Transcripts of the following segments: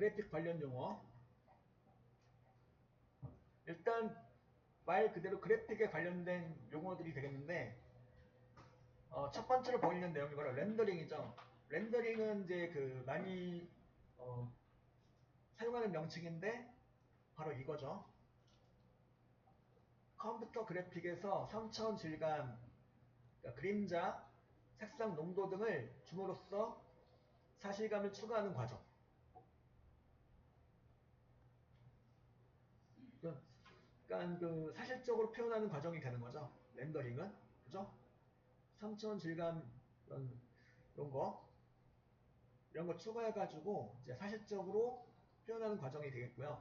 그래픽 관련 용어. 일단 말 그대로 그래픽에 관련된 용어들이 되겠는데 어, 첫 번째로 보이는 내용이 바로 렌더링이죠. 렌더링은 이제 그 많이 어, 사용하는 명칭인데 바로 이거죠. 컴퓨터 그래픽에서 3차원 질감, 그러니까 그림자, 색상 농도 등을 줌으로써 사실감을 추가하는 과정. 그- 그러니까 그 사실적으로 표현하는 과정이 되는 거죠. 렌더링은 그죠? 3차원 질감 이런, 이런 거 이런 거 추가해가지고 이제 사실적으로 표현하는 과정이 되겠고요.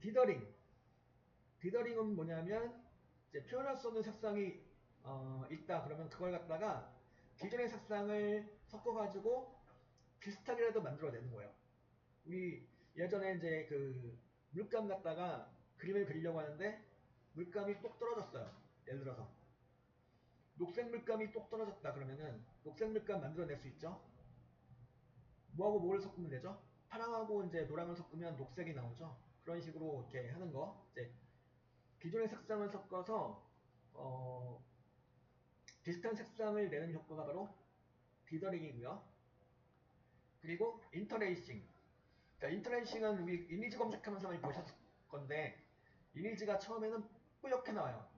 디더링 디더링은 뭐냐면 이제 표현할 수 없는 색상이 어, 있다 그러면 그걸 갖다가 기존의 색상을 섞어가지고 비슷하게라도 만들어내는 거예요. 우리 예전에 이제 그 물감 갖다가 그림을 그리려고 하는데 물감이 똑 떨어졌어요. 예를 들어서 녹색 물감이 똑 떨어졌다 그러면은 녹색 물감 만들어낼 수 있죠. 뭐하고 뭐를 섞으면 되죠? 파랑하고 이제 노랑을 섞으면 녹색이 나오죠. 그런 식으로 이렇게 하는 거. 이제 기존의 색상을 섞어서 어, 비슷한 색상을 내는 효과가 바로 디더링이고요. 그리고 인터레이싱. 자, 인터레이싱은 우리 이미지 검색하면서 많이 보셨을 건데 이미지가 처음에는 뿌옇게 나와요.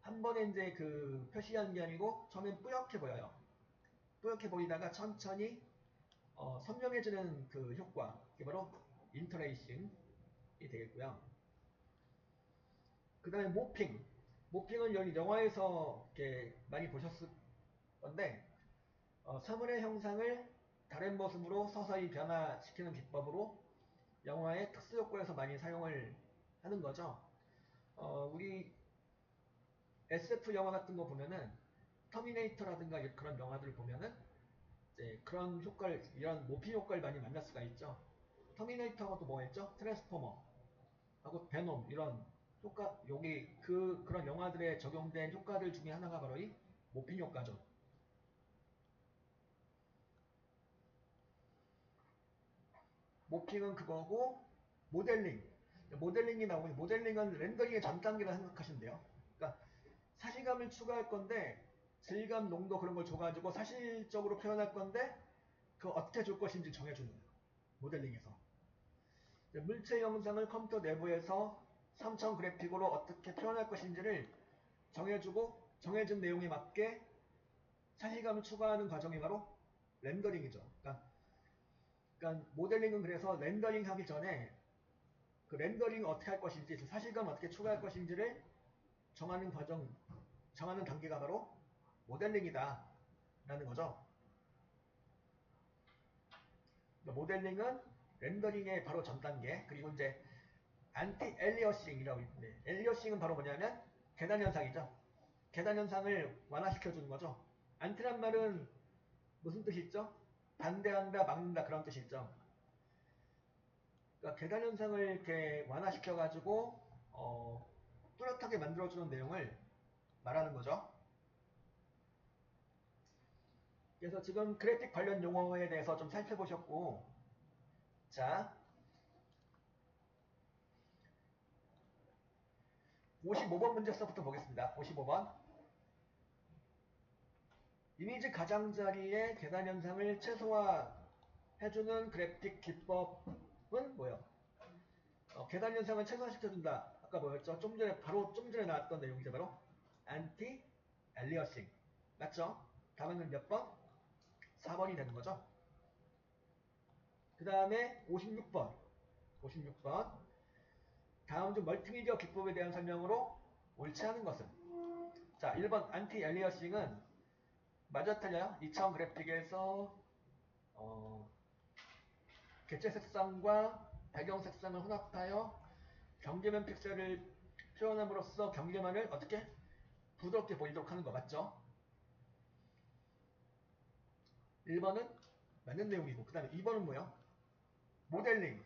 한 번에 이제 그 표시한 게 아니고 처음엔 뿌옇게 보여요. 뿌옇게 보이다가 천천히 어, 선명해지는 그 효과. 이게 바로 인터레이싱이 되겠고요. 그 다음에 모핑. 모핑은 여기 영화에서 이렇게 많이 보셨을 건데, 어, 사물의 형상을 다른 모습으로 서서히 변화시키는 기법으로 영화의 특수 효과에서 많이 사용을 하는 거죠. 어, 우리 SF 영화 같은 거 보면은 터미네이터라든가 그런 영화들을 보면은 이제 그런 효과를 이런 모핑 효과를 많이 만날 수가 있죠. 터미네이터하고 또 뭐였죠? 트랜스포머 하고 베놈 이런 효과 여기 그 그런 영화들에 적용된 효과들 중에 하나가 바로 이 모핑 효과죠. 모핑은 그거고 모델링 모델링이 나오니 모델링은 렌더링의 전 단계라 생각하시면 돼요. 그러니까 사실감을 추가할 건데 질감, 농도 그런 걸 줘가지고 사실적으로 표현할 건데 그 어떻게 줄 것인지 정해주는 거예요. 모델링에서. 물체 영상을 컴퓨터 내부에서 3차원 그래픽으로 어떻게 표현할 것인지를 정해주고 정해진 내용에 맞게 사실감을 추가하는 과정이 바로 렌더링이죠. 그러니까, 그러니까 모델링은 그래서 렌더링 하기 전에 그 렌더링 어떻게 할 것인지 사실감 어떻게 추가할 것인지를 정하는 과정, 정하는 단계가 바로 모델링이다 라는 거죠. 그러니까 모델링은 렌더링의 바로 전 단계 그리고 이제 안티 엘리어싱이라고 있는데 엘리어싱은 바로 뭐냐면 계단 현상이죠. 계단 현상을 완화시켜 주는 거죠. 안티란 말은 무슨 뜻이 있죠? 반대한다, 막는다 그런 뜻이 있죠. 그러니까 계단 현상을 이렇게 완화시켜 가지고 어, 뚜렷하게 만들어 주는 내용을 말하는 거죠. 그래서 지금 그래픽 관련 용어에 대해서 좀 살펴보셨고 자 55번 문제서부터 보겠습니다. 55번 이미지 가장자리의 계단 현상을 최소화해주는 그래픽 기법 은 뭐예요? 어, 계단 현상을 최소화시켜준다. 아까 뭐였죠? 좀 전에 바로 좀 전에 나왔던 내용이죠. 바로 안티 엘리어싱 맞죠? 답은 몇 번? 4번이 되는 거죠. 그 다음에 56번 56번 다음 중 멀티미디어 기법에 대한 설명으로 옳지 않은 것은 자 1번 안티 엘리어싱은 맞아 틀려요 2차원 그래픽에서 어, 개체 색상과 배경 색상을 혼합하여 경계면 픽셀을 표현함으로써 경계면을 어떻게 부드럽게 보이도록 하는 거 맞죠? 1번은 맞는 내용이고 그 다음에 2번은 뭐예요? 모델링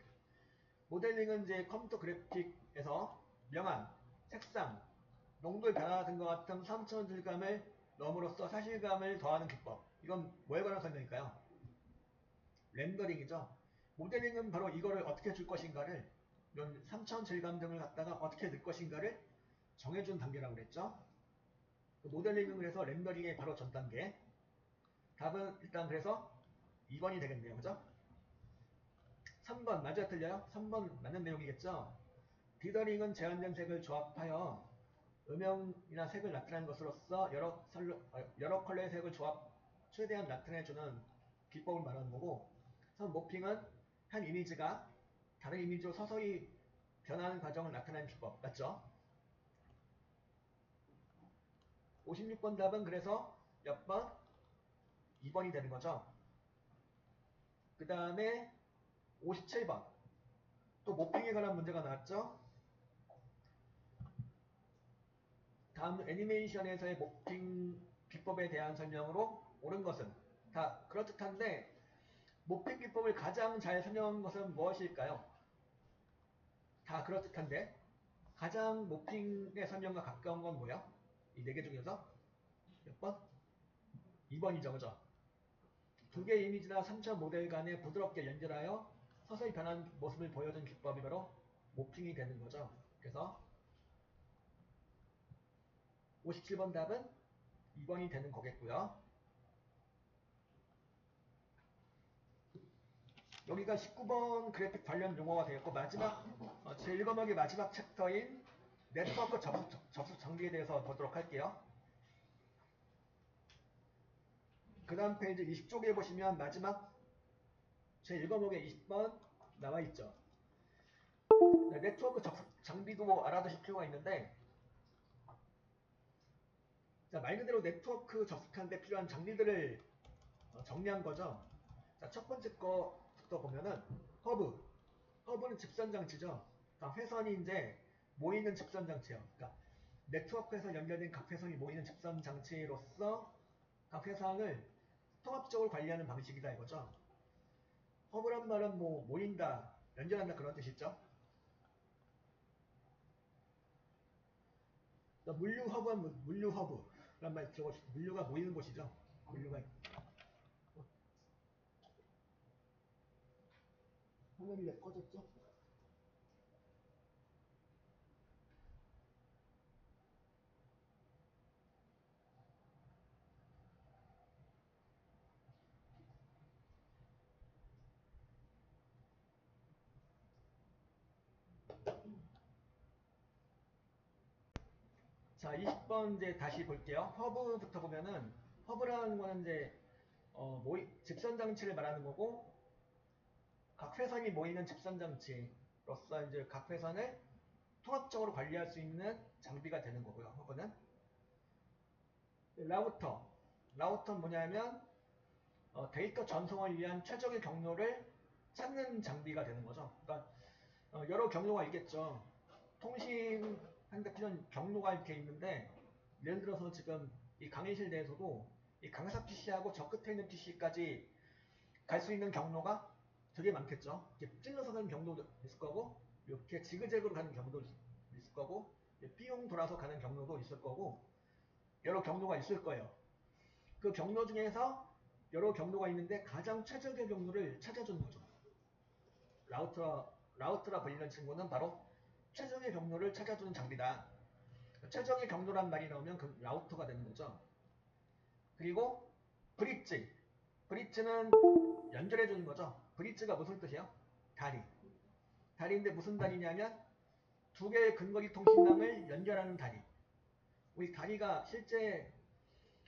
모델링은 이제 컴퓨터 그래픽에서 명암, 색상, 농도의 변화 등과 같은 3차원 질감을 넣음으로써 사실감을 더하는 기법 이건 뭐에 관한 설명일까요? 렌더링이죠. 모델링은 바로 이거를 어떻게 줄 것인가를 이런 3차원 질감 등을 갖다가 어떻게 넣을 것인가를 정해준 단계라고 그랬죠. 그 모델링은 그래서 렌더링의 바로 전 단계. 답은 일단 그래서 2번이 되겠네요. 그죠? 3번 맞아 틀려요? 3번 맞는 내용이겠죠? 디더링은 제한된 색을 조합하여 음영이나 색을 나타내는 것으로서 여러, 컬러, 어, 여러 컬러의 색을 조합 최대한 나타내주는 기법을 말하는 거고 그래서 모핑은 한 이미지가 다른 이미지로 서서히 변하는 과정을 나타내는 기법 맞죠? 56번 답은 그래서 몇 번? 2번이 되는 거죠. 그 다음에 57번 또 모핑에 관한 문제가 나왔죠. 다음 애니메이션에서의 모핑 기법에 대한 설명으로 옳은 것은 다 그렇듯한데 모핑 기법을 가장 잘 설명한 것은 무엇일까요? 다 그렇듯한데 가장 모핑의 설명과 가까운 건 뭐야? 이 네 개 중에서 몇 번? 2번이죠, 그죠? 두 개의 이미지나 3차 모델 간에 부드럽게 연결하여 서서히 변한 모습을 보여준 기법이 바로 모핑이 되는 거죠. 그래서 57번 답은 2번이 되는 거겠고요. 여기가 19번 그래픽 관련 용어가 되겠고 마지막 어, 제 1과목의 마지막 챕터인 네트워크 접속, 접속 장비에 대해서 보도록 할게요. 그 다음 페이지 20쪽에 보시면 마지막 제 1과목에 20번 나와 있죠. 네, 네트워크 접속 장비도 알아두실 필요가 있는데 자, 말 그대로 네트워크 접속하는데 필요한 장비들을 어, 정리한 거죠. 자, 첫 번째 거 부터 보면은 허브. 허브는 집선 장치죠. 그러니까 회선이 이제 모이는 집선 장치예요. 그러니까 네트워크에서 연결된 각 회선이 모이는 집선 장치로서 각 회선을 통합적으로 관리하는 방식이다 이거죠. 허브란 말은 뭐 모인다, 연결한다 그런 뜻이죠. 물류 허브는 물류 허브란 말 들어보시죠. 물류가 모이는 곳이죠. 물류가 어? 왜 꺼졌죠? 자, 20번 이제 다시 볼게요. 허브부터 보면은 허브라는 거는 이제 어, 모이, 집선 장치를 말하는 거고 각 회선이 모이는 집선 장치로서 이제 각 회선을 통합적으로 관리할 수 있는 장비가 되는 거고요. 허브는 라우터. 라우터는 뭐냐면 어, 데이터 전송을 위한 최적의 경로를 찾는 장비가 되는 거죠. 그러니까 어, 여러 경로가 있겠죠. 통신 한데 필요한 경로가 이렇게 있는데 예를 들어서 지금 이 강의실 내에서도 이 강사 PC하고 저 끝에 있는 PC까지 갈 수 있는 경로가 되게 많겠죠. 이렇게 찔러서 가는 경로도 있을 거고 이렇게 지그재그로 가는 경로도 있을 거고 삐용 돌아서 가는 경로도 있을 거고 여러 경로가 있을 거예요. 그 경로 중에서 여러 경로가 있는데 가장 최적의 경로를 찾아주는 거죠. 라우터, 라우터라 불리는 친구는 바로 최적의 경로를 찾아주는 장비다. 최적의 경로란 말이 나오면 그 라우터가 되는 거죠. 그리고 브릿지. 브릿지는 연결해 주는 거죠. 브릿지가 무슨 뜻이에요? 다리. 다리인데 무슨 다리냐면 두 개의 근거리 통신망을 연결하는 다리. 우리 다리가 실제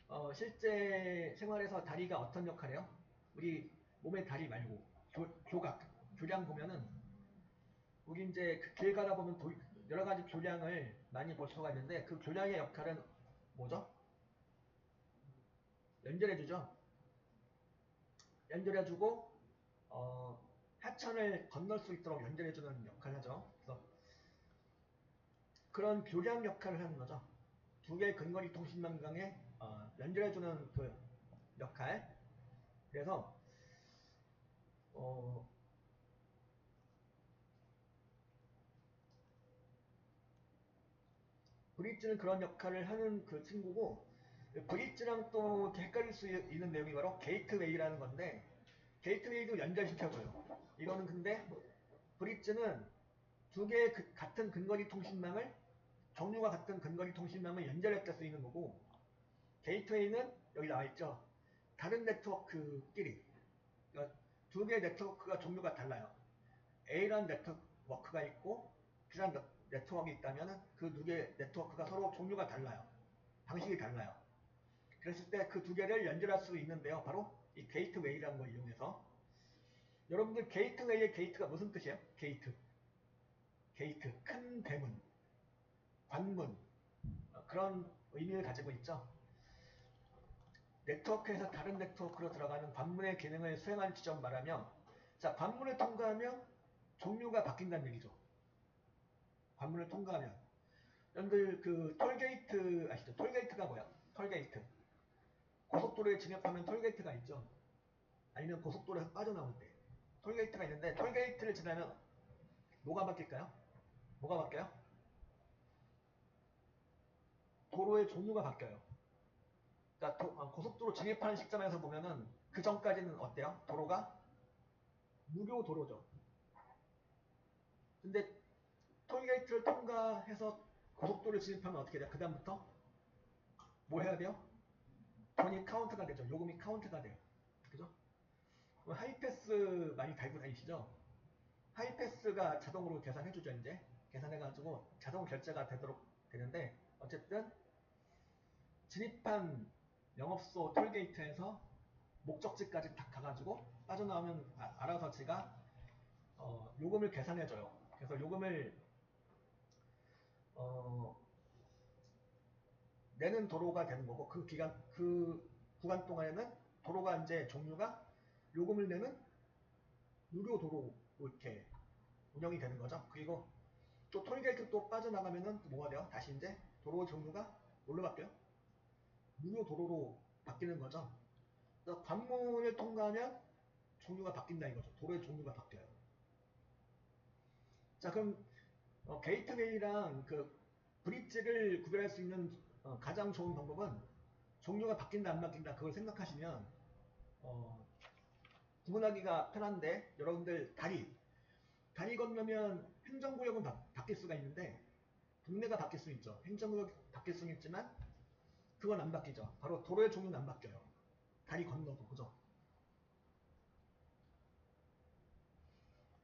어, 실제 생활에서 다리가 어떤 역할을 해요? 우리 몸의 다리 말고 교, 교각, 교량 보면은 우리 이제 그길 가다 보면 도, 여러 가지 교량을 많이 볼 수가 있는데 그 교량의 역할은 뭐죠? 연결해주죠. 연결해주고 어, 하천을 건널 수 있도록 연결해주는 역할을 하죠. 그래서 그런 교량 역할을 하는 거죠. 두 개의 근거리 통신망 간에 어, 연결해주는 그 역할. 그래서 어, 브릿지는 그런 역할을 하는 그 친구고 브릿지랑 또 헷갈릴 수 있는 내용이 바로 게이트웨이라는 건데 게이트웨이도 연결시켜줘요. 이거는 근데 브릿지는 두 개의 그- 같은 근거리 통신망을 종류가 같은 근거리 통신망을 연결할 때 쓰이는 거고 게이트웨이는 여기 나와 있죠. 다른 네트워크끼리 그러니까 두 개의 네트워크가 종류가 달라요. A라는 네트워크가 있고 B라는 네트워크가 있다면 그 두 개의 네트워크가 서로 종류가 달라요. 방식이 달라요. 그랬을 때 그 두 개를 연결할 수 있는데요. 바로 이 게이트웨이라는 걸 이용해서 여러분들 게이트웨이의 게이트가 무슨 뜻이에요? 게이트. 게이트. 큰 대문. 관문. 어, 그런 의미를 가지고 있죠. 네트워크에서 다른 네트워크로 들어가는 관문의 기능을 수행하는 지점 말하면 자 관문을 통과하면 종류가 바뀐다는 얘기죠. 관문을 통과하면 여러분들 그 톨게이트 아시죠? 톨게이트가 뭐야? 톨게이트. 고속도로에 진입하면 톨게이트가 있죠. 아니면 고속도로에서 빠져나올 때 톨게이트가 있는데 톨게이트를 지나면 뭐가 바뀔까요? 뭐가 바뀌어요? 도로의 종류가 바뀌어요. 그러니까 도- 어, 고속도로 진입하는 시점에서 보면은 그 전까지는 어때요? 도로가 무료 도로죠. 근데 톨게이트를 통과해서 고속도로를 진입하면 어떻게 돼요? 그 다음부터 뭘 해야 돼요? 돈이 카운트가 되죠. 요금이 카운트가 돼요. 그죠? 하이패스 많이 달고 다니시죠? 하이패스가 자동으로 계산해주죠, 이제. 계산해가지고 자동 결제가 되도록 되는데, 어쨌든, 진입한 영업소 톨게이트에서 목적지까지 딱 가가지고 빠져나오면 아- 알아서 지가 어, 요금을 계산해줘요. 그래서 요금을 어, 내는 도로가 되는 거고 그 기간 그 구간 동안에는 도로가 이제 종류가 요금을 내는 무료 도로로 이렇게 운영이 되는 거죠. 그리고 또 톨게이트 또 빠져나가면은 또 뭐가 돼요? 다시 이제 도로 종류가 뭘로 바뀌어요? 무료 도로로 바뀌는 거죠. 그래서 관문을 통과하면 종류가 바뀐다 이거죠. 도로의 종류가 바뀌어요. 자 그럼 어, 게이트웨이랑 그 브릿지를 구별할 수 있는 어, 가장 좋은 방법은 종류가 바뀐다 안 바뀐다 그걸 생각하시면 어, 구분하기가 편한데 여러분들 다리 다리 건너면 행정구역은 바, 바뀔 수가 있는데 동네가 바뀔 수 있죠. 행정구역 바뀔 수는 있지만 그건 안 바뀌죠. 바로 도로의 종류는 안 바뀌어요. 다리 건너도 그죠?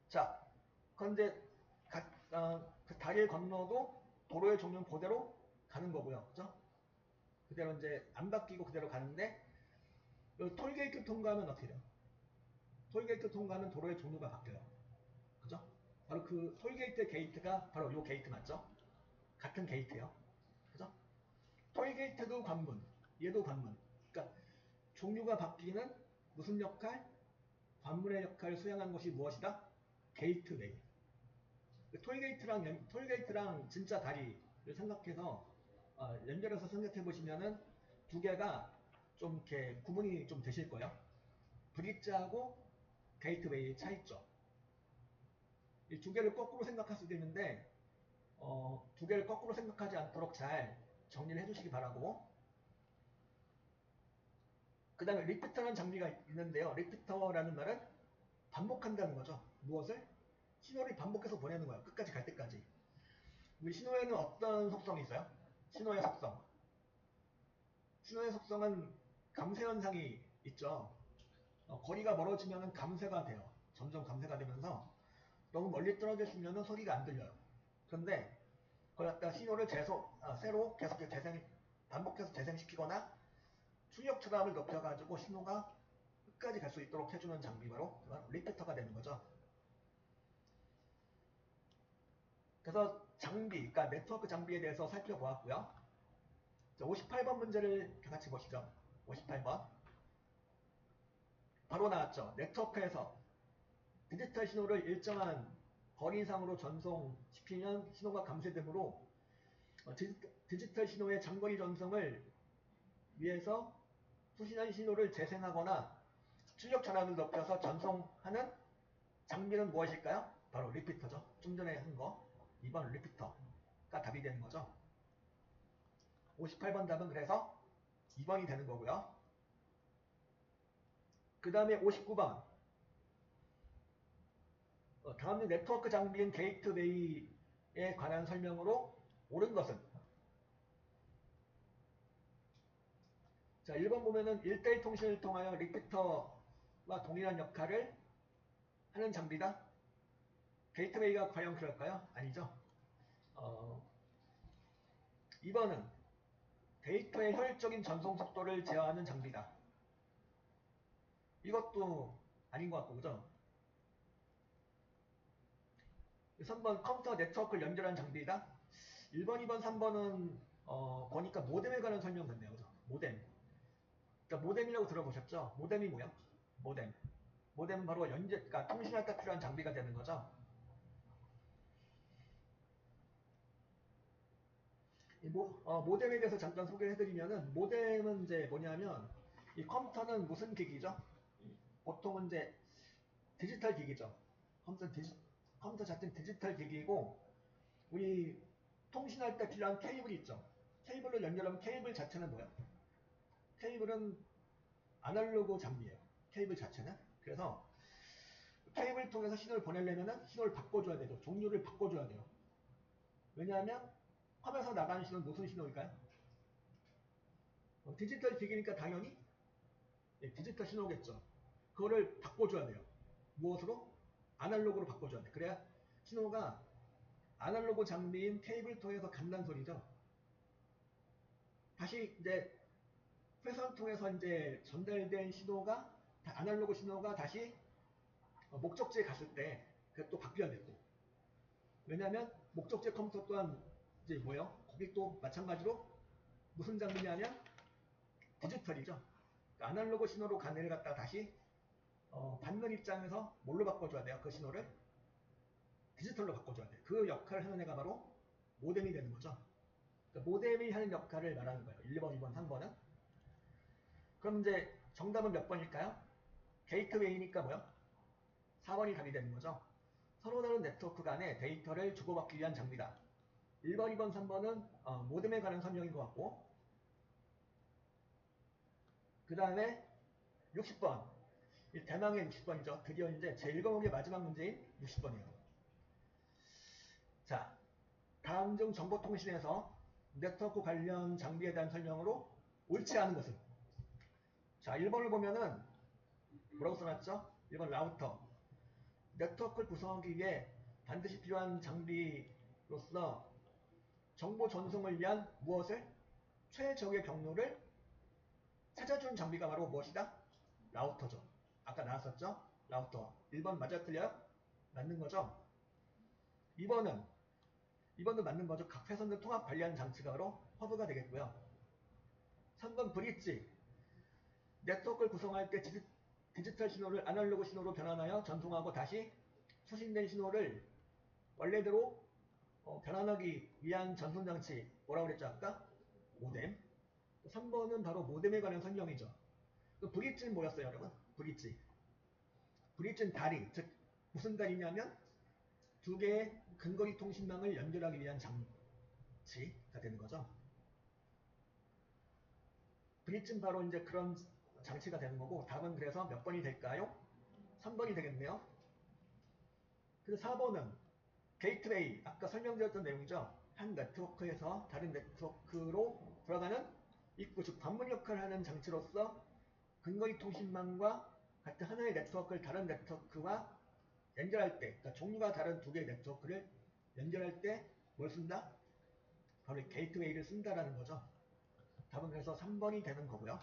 자, 그런데 가- 어, 그 다리를 건너도 도로의 종류는 그대로 가는 거고요. 그죠? 그대로 이제 안 바뀌고 그대로 가는데 요 톨게이트 통과하면 어떻게 돼요? 톨게이트 통과하면 도로의 종류가 바뀌어요. 그죠? 바로 그 톨게이트 게이트가 바로 요 게이트 맞죠? 같은 게이트예요. 그죠? 톨게이트도 관문, 얘도 관문. 그러니까 종류가 바뀌는 무슨 역할? 관문의 역할을 수행한 것이 무엇이다? 게이트웨이. 그 톨게이트랑 연- 톨게이트랑 진짜 다리를 생각해서 어, 연결해서 생각해 보시면은 두 개가 좀 이렇게 구분이 좀 되실 거예요. 브릿지하고 게이트웨이의 차이점. 이 두 개를 거꾸로 생각할 수도 있는데 어, 두 개를 거꾸로 생각하지 않도록 잘 정리를 해주시기 바라고. 그 다음에 리피터라는 장비가 있는데요. 리피터라는 말은 반복한다는 거죠. 무엇을? 신호를 반복해서 보내는 거예요. 끝까지 갈 때까지. 우리 신호에는 어떤 속성이 있어요? 신호의 속성. 신호의 속성은 감쇄 현상이 있죠. 어, 거리가 멀어지면 감쇄가 돼요. 점점 감쇄가 되면서 너무 멀리 떨어지시면 소리가 안 들려요. 그런데 그걸 갖다 신호를 재소, 아, 새로 계속 재생, 반복해서 재생시키거나 출력 추감을 높여가지고 신호가 끝까지 갈 수 있도록 해주는 장비 바로 리피터가 되는 거죠. 그래서 장비, 그러니까 네트워크 장비에 대해서 살펴보았고요. 자, 58번 문제를 다 같이 보시죠. 58번. 바로 나왔죠. 네트워크에서 디지털 신호를 일정한 거리 이상으로 전송시키면 신호가 감쇄 되므로 어, 디지- 디지털 신호의 장거리 전송을 위해서 수신한 신호를 재생하거나 출력 전압을 높여서 전송하는 장비는 무엇일까요? 바로 리피터죠. 좀 전에 한 거. 2번 리피터가 답이 되는 거죠. 58번 답은 그래서 2번이 되는 거고요. 그 다음에 59번. 어, 다음 네트워크 장비인 게이트웨이에 관한 설명으로 옳은 것은 자 1번 보면은 1대1 통신을 통하여 리피터와 동일한 역할을 하는 장비다. 게이트웨이가 과연 그럴까요? 아니죠. 어, 2번은 데이터의 효율적인 전송 속도를 제어하는 장비다. 이것도 아닌 것 같고, 그죠? 3번 컴퓨터 네트워크를 연결한 장비이다. 1번, 2번, 3번은 어, 보니까 모뎀에 관한 설명 같네요. 그죠? 모뎀. 그러니까 모뎀이라고 들어보셨죠? 모뎀이 뭐야? 모뎀. 모뎀은 바로 연결, 그러니까 통신할 때 필요한 장비가 되는 거죠. 이 모, 어, 모뎀에 대해서 잠깐 소개를 해드리면은 모뎀은 이제 뭐냐면 이 컴퓨터는 무슨 기기죠? 보통은 이제 디지털 기기죠. 컴퓨터, 디지, 컴퓨터 자체는 디지털 기기고 우리 통신할 때 필요한 케이블이 있죠. 케이블로 연결하면 케이블 자체는 뭐야? 케이블은 아날로그 장비예요. 케이블 자체는. 그래서 케이블 통해서 신호를 보내려면 신호를 바꿔줘야 되죠. 종류를 바꿔줘야 돼요. 왜냐하면 컴에서 나가는 신호는 무슨 신호일까요? 어, 디지털 기기니까 당연히 예, 디지털 신호겠죠. 그거를 바꿔줘야 돼요. 무엇으로? 아날로그로 바꿔줘야 돼. 그래야 신호가 아날로그 장비인 케이블 통해서 간다는 소리죠. 다시 이제 회선 통해서 이제 전달된 신호가 아날로그 신호가 다시 어, 목적지에 갔을 때 그게 또 바뀌어야 되고 왜냐하면 목적지 컴퓨터 또한 이제 뭐예요? 또 마찬가지로 무슨 장비냐면 디지털이죠. 그러니까 아날로그 신호로 간 애를 갖다가 다시 어, 받는 입장에서 뭘로 바꿔줘야 돼요? 그 신호를 디지털로 바꿔줘야 돼요. 그 역할을 하는 애가 바로 모뎀이 되는 거죠. 그러니까 모뎀이 하는 역할을 말하는 거예요. 1번, 2번, 3번은. 그럼 이제 정답은 몇 번일까요? 게이트웨이니까 뭐요? 4번이 답이 되는 거죠. 서로 다른 네트워크 간에 데이터를 주고받기 위한 장비다. 1번, 2번, 3번은 어, 모뎀에 관한 설명인 것 같고 그 다음에 60번 대망의 60번이죠. 드디어 이제 제1과목의 마지막 문제인 60번이에요. 자, 다음 중 정보통신에서 네트워크 관련 장비에 대한 설명으로 옳지 않은 것은 자, 1번을 보면은 뭐라고 써놨죠? 1번 라우터 네트워크를 구성하기 위해 반드시 필요한 장비로서 정보 전송을 위한 무엇을? 최적의 경로를 찾아주는 장비가 바로 무엇이다? 라우터죠. 아까 나왔었죠? 라우터. 1번 맞아 틀려요? 맞는 거죠? 2번은 2번도 맞는 거죠. 각 회선을 통합 관리하는 장치가 바로 허브가 되겠고요. 3번 브릿지. 네트워크를 구성할 때 디지, 디지털 신호를 아날로그 신호로 변환하여 전송하고 다시 수신된 신호를 원래대로 어, 변환하기 위한 전송장치 뭐라고 그랬죠 아까? 모뎀 3번은 바로 모뎀에 관한 설명이죠 그 브릿지는 뭐였어요 여러분? 브릿지 브릿지는 다리 즉 무슨 다리냐면 두 개의 근거리 통신망을 연결하기 위한 장치가 되는 거죠 브릿지는 바로 이제 그런 장치가 되는 거고 답은 그래서 몇 번이 될까요? 3번이 되겠네요 그래서 4번은 게이트웨이 아까 설명드렸던 내용이죠. 한 네트워크에서 다른 네트워크로 돌아가는 입구 즉 관문 역할을 하는 장치로서 근거리 통신망과 같은 하나의 네트워크를 다른 네트워크와 연결할 때 그러니까 종류가 다른 두 개의 네트워크를 연결할 때 뭘 쓴다? 바로 게이트웨이를 쓴다라는 거죠. 답은 그래서 3번이 되는 거고요.